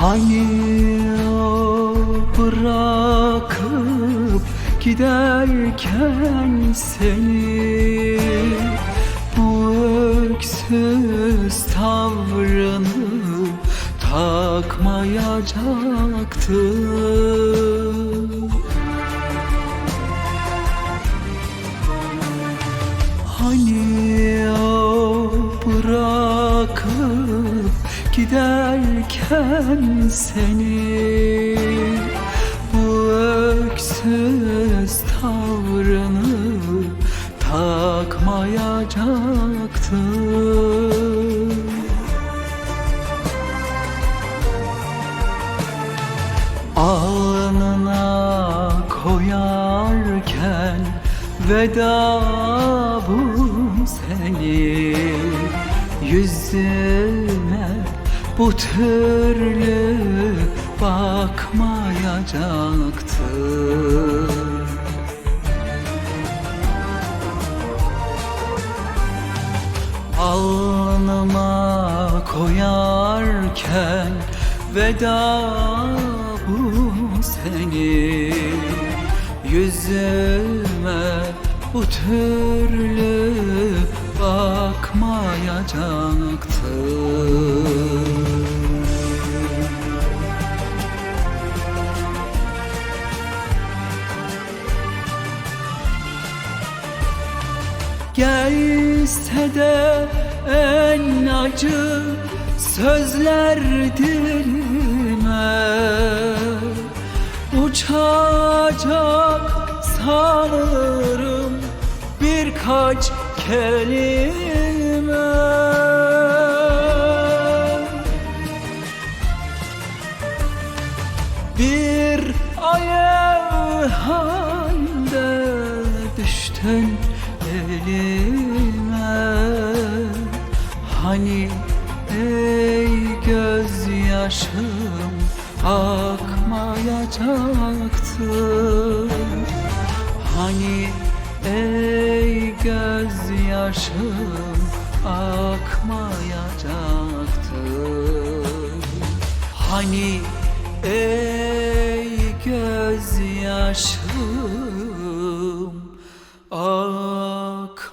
Hani bırakıp giderken seni Bu öksüz tavrını takmayacaktı Hani bırakıp giderken seni Bu öksüz tavrını takmayacaktı Alnına koyarken veda bu seni Yüzüne bu türlü bakmayacaktı. Alnıma koyarken veda bu seni Yüzüme bu türlü bakmayacaktı. Gelse de en acı sözler dilime. Uçacak sanırım birkaç kelime. Bir aya halde düştün elime. Hani ey gözyaşım akmayacaktı? Hani ey gözyaşım akmayacaktı Hani ey gözyaşım akmayacaktı